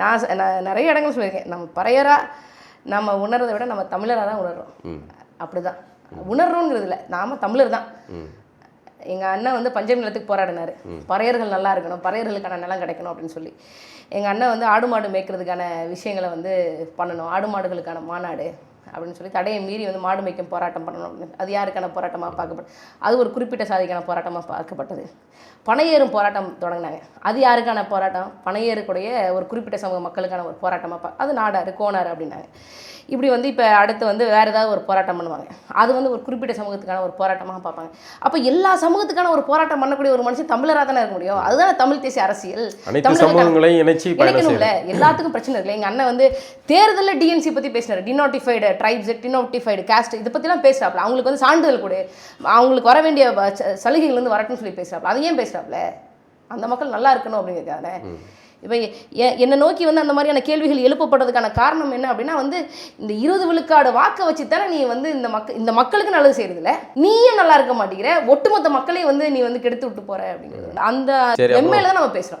நான் நிறைய இடங்கள் சொல்லியிருக்கேன். நம்ம பறையரா நம்ம உணர்றதை விட நம்ம தமிழராக தான் உணர்றோம். அப்படிதான். உணர்றோங்கிறது இல்லை. நாம தமிழர் தான். எங்கள் அண்ணன் வந்து பஞ்சமி நிலத்துக்கு போராடினார். பறையர்கள் நல்லா இருக்கணும். பறையர்களுக்கான நிலம் கிடைக்கணும் அப்படின்னு சொல்லி. எங்கள் அண்ணன் வந்து ஆடு மாடு மேய்க்கிறதுக்கான விஷயங்களை வந்து பண்ணணும். ஆடு மாடுகளுக்கான மாநாடு. அப்படின்னு சொல்லி தடையை மீறி வந்து மாடு மேய்க்கும் போராட்டம் பண்ணணும் அப்படின்னு அது யாருக்கான போராட்டமாக பார்க்கப்பட்டது அது ஒரு குறிப்பிட்ட சாதிக்கான போராட்டமாக பார்க்கப்பட்டது. பனையேறும் போராட்டம் தொடங்கினாங்க. அது யாருக்கான போராட்டம்? பனையேறக்கூடிய ஒரு குறிப்பிட்ட சமூக மக்களுக்கான ஒரு போராட்டமாக பா அது நாடார் கோனார் அப்படின்னாங்க. இப்படி வந்து இப்போ அடுத்து வந்து வேறு ஏதாவது ஒரு போராட்டம் பண்ணுவாங்க. அது வந்து ஒரு குறிப்பிட்ட சமூகத்துக்கான ஒரு போராட்டமாக பார்ப்பாங்க. அப்போ எல்லா சமூகத்துக்கான ஒரு போராட்டம் பண்ணக்கூடிய ஒரு மனுஷன் தமிழராக தானே இருக்க முடியும்? அதுதான் தமிழ் தேசிய அரசியல். பயணம் இணைக்கணும்ல. எல்லாத்துக்கும் பிரச்சனை இருக்குல்ல எங்க அண்ணன் வந்து தேர்தலில் டிஎன்சி பத்தி பேசினாரு. டினோட்டிஃபைடு ட்ரைப்ஸ் டினோட்டிஃபைடு காஸ்ட் இதை பத்திலாம் பேசுறாப்ல. அவங்களுக்கு வந்து சான்றிதழ் கொடு. அவங்களுக்கு வர வேண்டிய சலுகைகள் வந்து வரட்டும்னு சொல்லி பேசுறாப்ல. அதை ஏன் பேசுறாப்ல? அந்த மக்கள் நல்லா இருக்கணும் அப்படிங்கிறதுக்கான இப்போ என்னை நோக்கி வந்து அந்த மாதிரியான கேள்விகள் எழுப்பப்படுறதுக்கான காரணம் என்ன அப்படின்னா வந்து இந்த இருபது விழுக்காடு வாக்கை வச்சு தானே நீ வந்து இந்த மக்கள் இந்த மக்களுக்கு நல்லது செய்யறதில்ல நீயும் நல்லா இருக்க மாட்டேங்கிற. ஒட்டுமொத்த மக்களையும் வந்து நீ வந்து கெடுத்து விட்டு போற அப்படிங்கிறது. அந்த எம்மையில தான் நம்ம பேசுறோம்.